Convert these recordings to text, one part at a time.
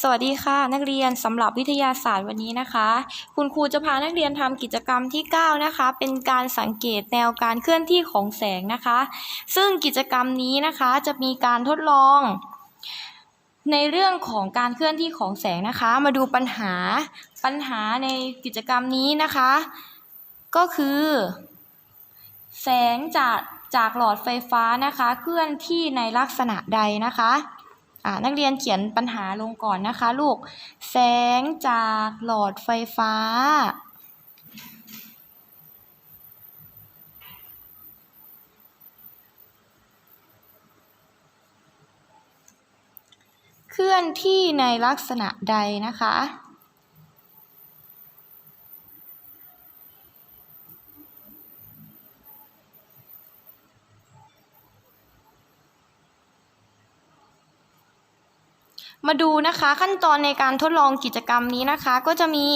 สวัสดีค่ะ นักเรียนสำหรับวิทยาศาสตร์วันนี้นะคะ คุณครูจะพานักเรียนทำกิจกรรมที่ 9 นะคะ เป็นการสังเกตแนวการเคลื่อนที่ของแสงนะคะ ซึ่งกิจกรรมนี้นะคะจะมีการทดลอง ในเรื่องของการเคลื่อนที่ของแสงนะคะ มาดูปัญหาปัญหาในกิจกรรมนี้นะคะ ก็คือ แสงจากจากหลอดไฟฟ้านะคะ เคลื่อนที่ในลักษณะใดนะคะ นักเรียนเขียนปัญหาลงก่อนนะคะลูก แสงจากหลอดไฟฟ้า เคลื่อนที่ในลักษณะใดนะคะ มาดูนะคะขั้นตอนในการทดลองกิจกรรมนี้นะคะ ก็จะมี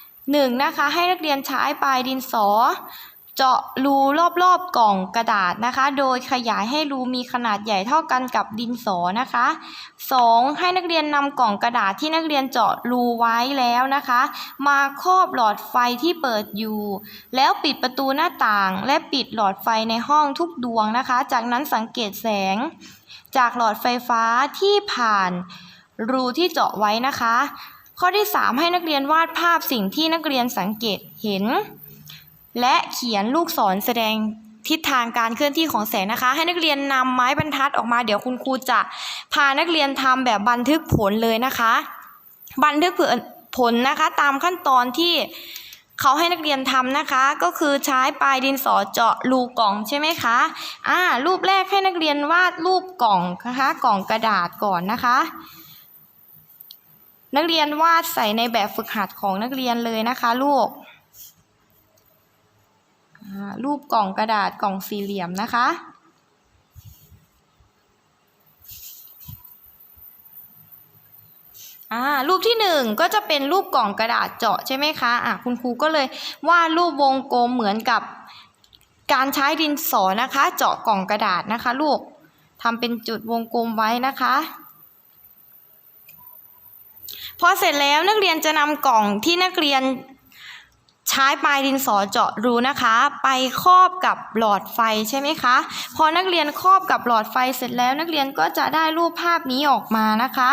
1. นะคะ ให้นักเรียนใช้ปลายดินสอ เจาะรูรอบๆกล่องกระดาษนะคะ โดยขยายให้รูมีขนาดใหญ่เท่ากันกับดินสอนะคะ 2. ให้นักเรียนนำกล่องกระดาษที่นักเรียนเจาะรูไว้แล้วนะคะ มาครอบหลอดไฟที่เปิดอยู่ แล้วปิดประตูหน้าต่างและปิดหลอดไฟในห้องทุกดวงนะคะ จากนั้นสังเกตแสง จากหลอดไฟฟ้าที่ผ่าน รูที่เจาะไว้นะคะ ข้อที่ 3 ให้นักเรียนวาดภาพสิ่งที่นักเรียนสังเกตเห็น และเขียนลูกศรแสดงทิศทางการเคลื่อนที่ของแสงนะคะ ให้นักเรียนนำไม้บรรทัดออกมาเดี๋ยวคุณครูจะพานักเรียนทำแบบบันทึกผลเลยนะคะ บันทึกผลนะคะตามขั้นตอนที่เขาให้นักเรียนทำนะคะ ก็คือใช้ปลายดินสอเจาะรูกล่องใช่ไหมคะอ่ารูปแรกให้นักเรียนวาดรูปกล่องนะคะ กล่องกระดาษก่อนนะคะ นักเรียนวาดใส่ในแบบฝึกหัดของนักเรียนเลยนะคะลูกรูปกล่องกระดาษกล่องสี่เหลี่ยมนะคะ รูปที่หนึ่งก็จะเป็นรูปกล่องกระดาษเจาะใช่ไหมคะะคุณครูก็เลยวาดรูปวงกลมเหมือนกับการใช้ดินสอนะคะ เจาะกล่องกระดาษนะคะ ลูกทำเป็นจุดวงกลมไว้นะคะ พอเสร็จแล้วนักเรียนจะนำกล่องที่นักเรียนใช้ปลายดินสอเจาะรูนะคะ ไปครอบกับหลอดไฟใช่ไหมคะ พอนักเรียนครอบกับหลอดไฟเสร็จแล้ว นักเรียนก็จะได้รูปภาพนี้ออกมานะคะ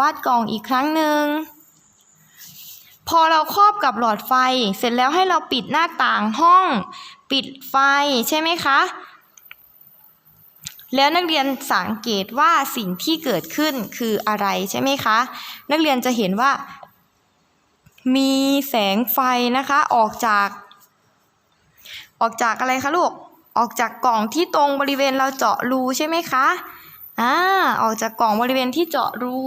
วาดกล่องอีกครั้งหนึ่งพอเราครอบกับหลอดไฟ เสร็จแล้วให้เราปิดหน้าต่างห้อง ปิดไฟใช่ไหมคะ แล้วนักเรียนสังเกตว่าสิ่งที่เกิดขึ้นคืออะไรใช่ไหมคะ นักเรียนจะเห็นว่า มีแสงไฟนะคะออกจาก ออกจากอะไรคะลูก ออกจากกล่องที่ตรงบริเวณเราเจาะรูใช่ไหมคะอ่าออกจากกล่องบริเวณที่เจาะรู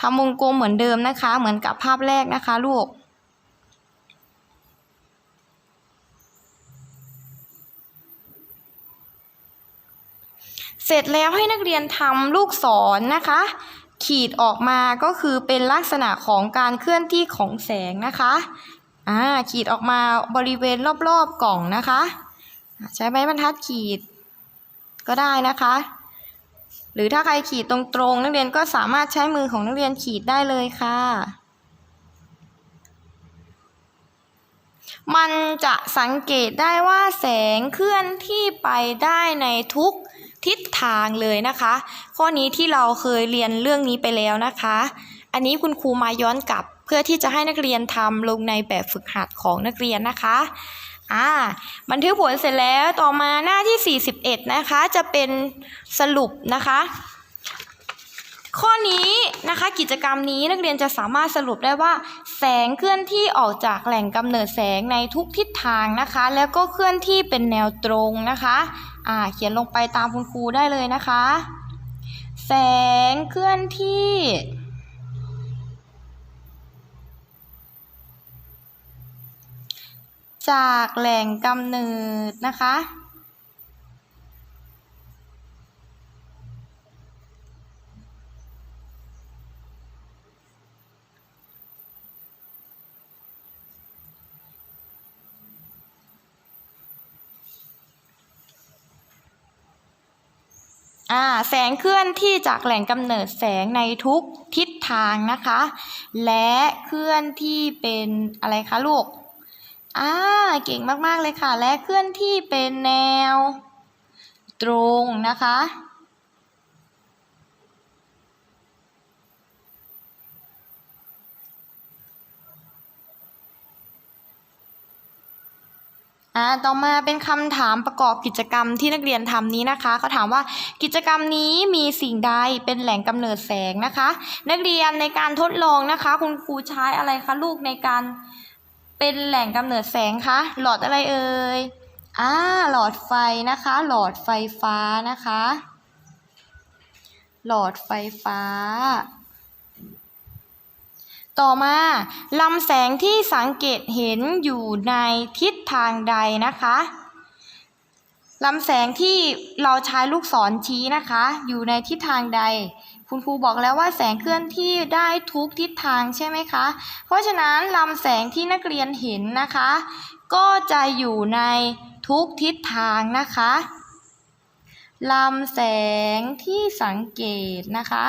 ทำวงกลมเหมือนเดิมนะคะ เหมือนกับภาพแรกนะคะลูก เสร็จแล้วให้นักเรียนทำลูกศรนนะคะ ขีดออกมาก็คือเป็นลักษณะของการเคลื่อนที่ของแสงนะคะอ่าขีดออกมาบริเวณรอบๆกล่องนะคะ ใช้ไม้บรรทัดขีดก็ได้นะคะ หรือถ้าใครขีดตรงๆ นักเรียนก็สามารถใช้มือของนักเรียนขีดได้เลยค่ะ มันจะสังเกตได้ว่าแสงเคลื่อนที่ไปได้ในทุก ทิศทางเลยนะคะ ข้อนี้ที่เราเคยเรียนเรื่องนี้ไปแล้วนะคะ อันนี้คุณครูมาย้อนกลับเพื่อที่จะให้นักเรียนทำลงในแบบฝึกหัดของนักเรียนนะคะอ่าบันทึกผลเสร็จแล้วต่อมาหน้าที่ 41 นะคะ จะเป็นสรุปนะคะ ข้อนี้นะคะกิจกรรมนี้นักเรียนจะสามารถสรุปได้ว่า แสงเคลื่อนที่ออกจากแหล่งกำเนิดแสงในทุกทิศทางนะคะ แล้วก็เคลื่อนที่เป็นแนวตรงนะคะ อ่าเขียนลงไปตามคุณครูได้เลยนะคะ แสงเคลื่อนที่จากแหล่งกำเนิดนะคะ อ่าแสงเคลื่อนที่จากแหล่งกำเนิดแสงในทุกทิศทางนะคะ และเคลื่อนที่เป็นอะไรคะลูกอ่าเก่งมากๆเลยค่ะ และเคลื่อนที่เป็นแนว ตรงนะคะ อ่าต่อมาเป็นคำถามประกอบกิจกรรมที่นักเรียนทำนี้นะคะเขาถามว่ากิจกรรมนี้มีสิ่งใดเป็นแหล่งกำเนิดแสงนะคะ นักเรียนในการทดลองนะคะ คุณครูใช้อะไรคะลูกในการเป็นแหล่งกำเนิดแสงคะหลอดอะไรเอ่ยอ่าหลอดไฟนะคะ หลอดไฟฟ้านะคะ หลอดไฟฟ้า ต่อมาลำแสงที่สังเกตเห็นอยู่ในทิศทางใดนะคะลำแสงที่เราใช้ลูกศรชี้นะคะ อยู่ในทิศทางใด คุณครูบอกแล้วว่าแสงเคลื่อนที่ได้ทุกทิศทางใช่ไหมคะ เพราะฉะนั้นลำแสงที่นักเรียนเห็นนะคะ ก็จะอยู่ในทุกทิศทางนะคะลำแสงที่สังเกตนะคะ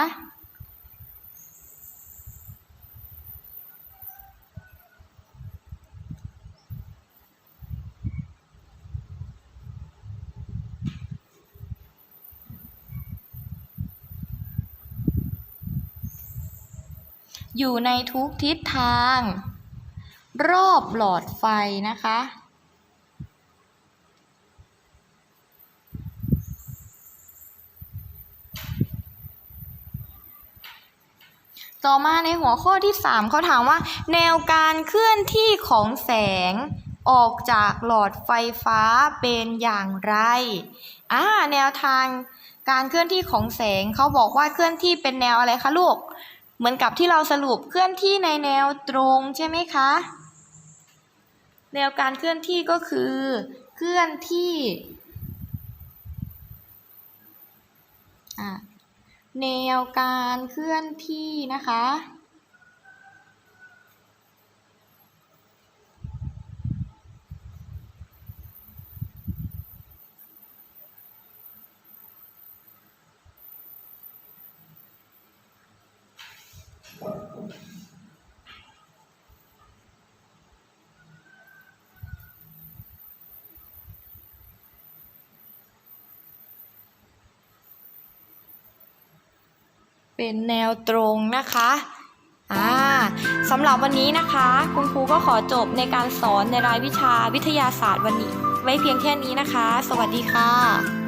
อยู่ในทุกทิศทาง รอบหลอดไฟนะคะ ต่อมาในหัวข้อที่ 3 เขาถามว่า แนวการเคลื่อนที่ของแสงออกจากหลอดไฟฟ้าเป็นอย่างไร อ่า แนวทางการเคลื่อนที่ของแสงเขาบอกว่าเคลื่อนที่เป็นแนวอะไรคะลูก เหมือนกับที่เราสรุปเคลื่อนที่ในแนวตรงใช่ไหมคะ แนวการเคลื่อนที่ก็คือเคลื่อนที่แนวการเคลื่อนที่นะคะ เป็นแนวตรงนะคะอ่าสำหรับวันนี้นะคะ คุณครูก็ขอจบในการสอนในรายวิชาวิทยาศาสตร์วันนี้ ไว้เพียงแค่นี้นะคะ สวัสดีค่ะ